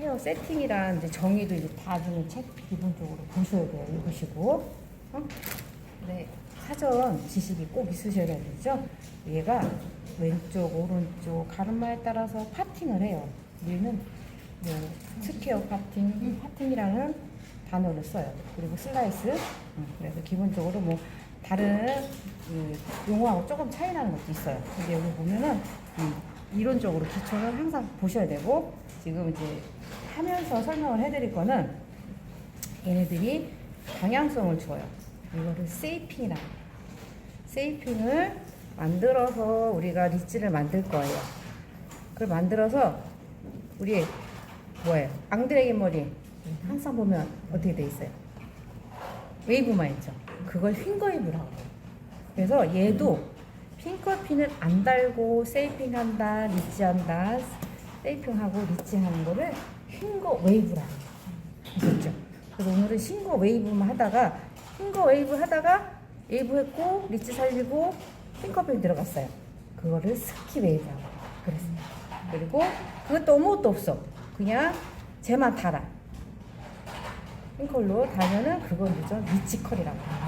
헤어 세팅이랑 이제 정의도 이제 다 주는 책 기본적으로 보셔야 돼요. 읽으시고. 어? 네, 사전 지식이 꼭 있으셔야 되죠. 얘가 왼쪽, 오른쪽 가르마에 따라서 파팅을 해요. 얘는 뭐 스퀘어 파팅, 파팅이라는 단어를 써요. 그리고 슬라이스. 음, 그래서 기본적으로 뭐 다른 그 용어하고 조금 차이 나는 것도 있어요. 근데 여기 보면은 음, 이론적으로 기초는 항상 보셔야 되고 지금 이제 하면서 설명을 해드릴 거는 얘네들이 방향성을 줘요. 이거를 세이핑이라. 세이핑을 만들어서 우리가 리치를 만들 거예요. 그걸 만들어서 우리 뭐예요? 앙드레기 머리 항상 보면 어떻게 돼 있어요? 웨이브만 있죠. 그걸 핑거웨이브라고 해요. 그래서 얘도 핑커핀을 안 달고 세이핑한다, 리치한다, 세이핑하고 리치하는 거를 핑거 웨이브라고 해요. 아셨죠? 그래서 오늘은 싱거 웨이브만 하다가 핑거 웨이브 하다가 웨이브 했고 리치 살리고 핑커핀 들어갔어요. 그거를 스키 웨이브라고. 그랬어요. 그리고 그것도 아무것도 없어. 그냥 쟤만 달아. 핑컬로 달면은 그건 뭐죠? 리치컬이라고. 리치.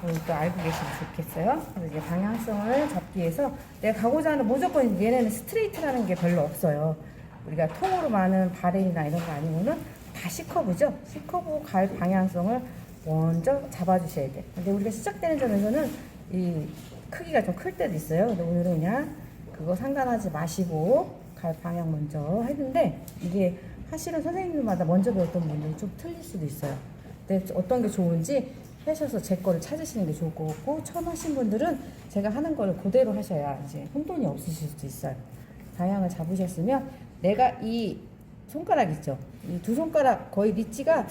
그걸 또 알고 계시면 좋겠어요. 그래서 이제 방향성을 잡기 위해서 내가 가고자 하는 무조건 얘네는 스트레이트라는 게 별로 없어요. 우리가 통으로 많은 바렐이나 이런 거 아니면은 다 C커브죠. C커브 갈 방향성을 먼저 잡아주셔야 돼. 근데 우리가 시작되는 점에서는 이 크기가 좀 클 때도 있어요. 근데 오늘은 그냥 그거 상관하지 마시고 갈 방향 먼저 했는데 이게 사실은 선생님들마다 먼저 배웠던 분들이 좀 틀릴 수도 있어요. 근데 어떤 게 좋은지 하셔서 제 거를 찾으시는 게 좋을 것 같고 처음 하신 분들은 제가 하는 거를 그대로 하셔야 이제 혼돈이 없으실 수도 있어요. 방향을 잡으셨으면 내가 이 손가락 있죠. 이 두 손가락 거의 리치가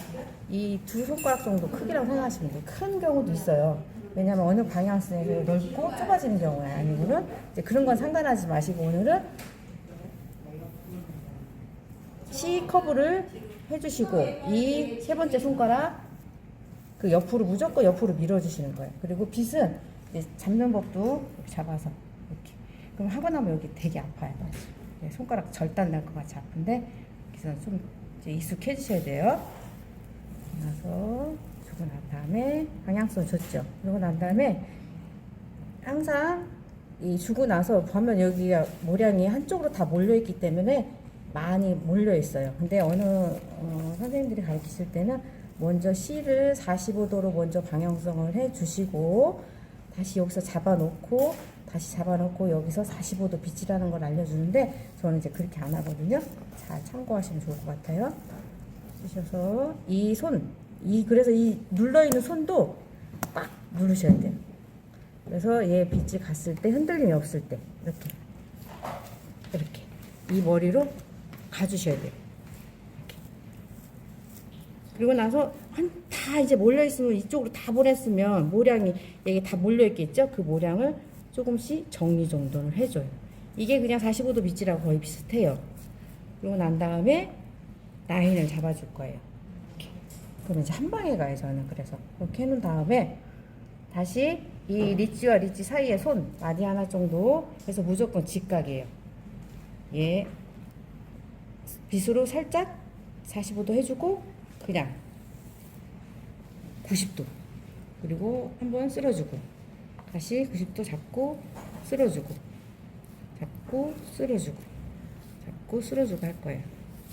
이 두 손가락 정도 크기라고 생각하시면 돼요. 큰 경우도 있어요. 왜냐하면 어느 방향성에 넓고 좁아지는 경우에 아니고는 이제 그런 건 상관하지 마시고 오늘은 C 커브를 해주시고 이 세 번째 손가락 그 옆으로 무조건 옆으로 밀어주시는 거예요. 그리고 빗은 잡는 법도 잡아서 이렇게. 그럼 하고 나면 여기 되게 아파요. 네, 손가락 절단 날 것 같이 아픈데 그래서 좀 익숙해지셔야 돼요. 나서 주고 난 다음에 방향성 줬죠. 그러고 난 다음에 항상 이 주고 나서 보면 여기가 모량이 한쪽으로 다 몰려 있기 때문에 많이 몰려 있어요. 근데 어느 어, 선생님들이 가르치실 때는 먼저 C를 45도로 먼저 방향성을 해 주시고 다시 여기서 잡아 놓고 다시 잡아 놓고 여기서 45도 빛이라는 걸 알려 주는데 저는 이제 그렇게 안 하거든요. 잘 참고하시면 좋을 것 같아요. 주셔서 이 손, 이 그래서 이 눌러 있는 손도 꽉 누르셔야 돼요. 그래서 얘 빛이 갔을 때 흔들림이 없을 때 이렇게 이렇게 이 머리로 가주셔야 돼요. 그리고 나서 한 다 이제 몰려 있으면 이쪽으로 다 보냈으면 모량이 여기 다 몰려 있겠죠? 그 모량을 조금씩 정리 정돈을 해줘요. 이게 그냥 45도 빛이랑 거의 비슷해요. 그리고 난 다음에 라인을 잡아줄 거예요. 이렇게. 그럼 이제 한 방에 가요, 저는. 그래서 이렇게 해놓은 다음에 다시 이 리치와 리치 사이에 손 마디 하나 정도 해서 무조건 직각이에요. 얘 빗으로 살짝 45도 해주고 그냥 90도 그리고 한번 쓸어주고 다시 90도 잡고 쓸어주고 잡고 쓸어주고 잡고 쓸어주고 할 거예요.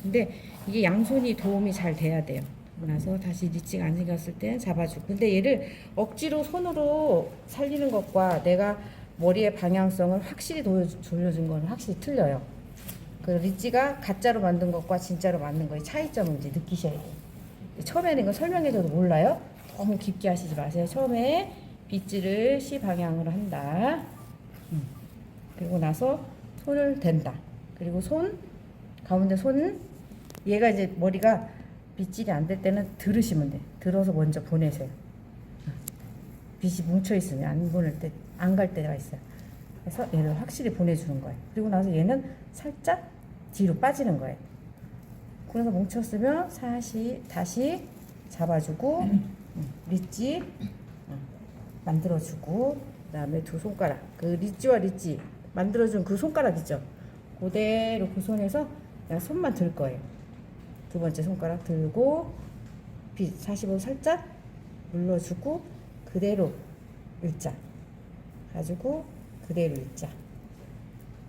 근데 이게 양손이 도움이 잘 돼야 돼요. 나서 다시 리치가 안 생겼을 때는 잡아주고. 근데 얘를 억지로 손으로 살리는 것과 내가 머리의 방향성을 확실히 돌려- 돌려준 거는 확실히 틀려요. 그 리치가 가짜로 만든 것과 진짜로 만든 거의 차이점을 이제 느끼셔야 돼요. 처음에는 이거 설명해줘도 몰라요. 너무 깊게 하시지 마세요. 처음에 빗질을 C 방향으로 한다. 음. 그리고 나서 손을 댄다. 그리고 손 가운데 손 얘가 이제 머리가 빗질이 안 될 때는 들으시면 돼. 들어서 먼저 보내세요. 빗이 뭉쳐 있으면 안 보낼 때 안 갈 때가 있어요. 그래서 얘를 확실히 보내주는 거예요. 그리고 나서 얘는 살짝 뒤로 빠지는 거예요. 그래서 뭉쳤으면 다시 다시 잡아주고 음, 리치 음, 만들어주고 그다음에 두 손가락 그 리치와 리치 만들어준 그 손가락 있죠. 그대로 그 손에서 그냥 손만 들 거예요. 두 번째 손가락 들고 빗 45도 살짝 눌러주고 그대로 일자 가지고 그대로 일자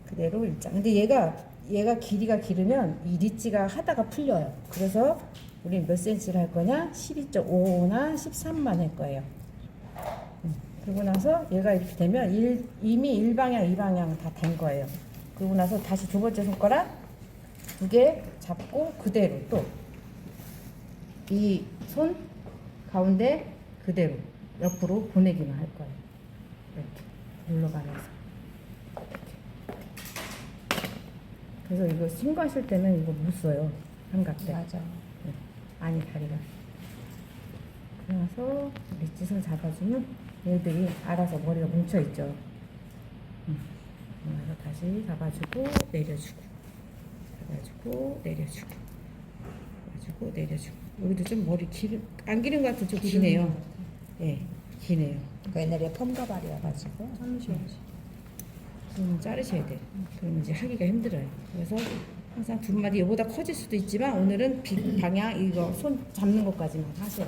그대로 일자 근데 얘가 얘가 길이가 길으면 이 리치가 하다가 풀려요 그래서 우린 몇 센치를 할 거냐 12.5나 13만 할 거예요 음, 그러고 나서 얘가 이렇게 되면 일, 이미 1방향 2방향 다 된 거예요 그러고 나서 다시 두 번째 손가락 두 개 잡고 그대로 또 이 손 가운데 그대로 옆으로 보내기만 할 거예요. 이렇게 눌러가면서. 그래서 이거 신고하실 때는 이거 못 써요. 삼각 대. 맞아. 네. 아니 다리가. 그래서 리치선 잡아주면 얘들이 알아서 머리가 뭉쳐 있죠. 음. 그래서 다시 잡아주고 내려주고 잡아주고 내려주고 잡아주고 내려주고 여기도 좀 머리 길, 안 기른 것 같은 좀 기네요. 예, 기네요. 그 옛날에 펌가발이어가지고. 좀 자르셔야 돼요. 그러면 이제 하기가 힘들어요. 그래서 항상 두 마디 이보다 커질 수도 있지만 오늘은 빗 방향 이거 손 잡는 것까지만 하세요.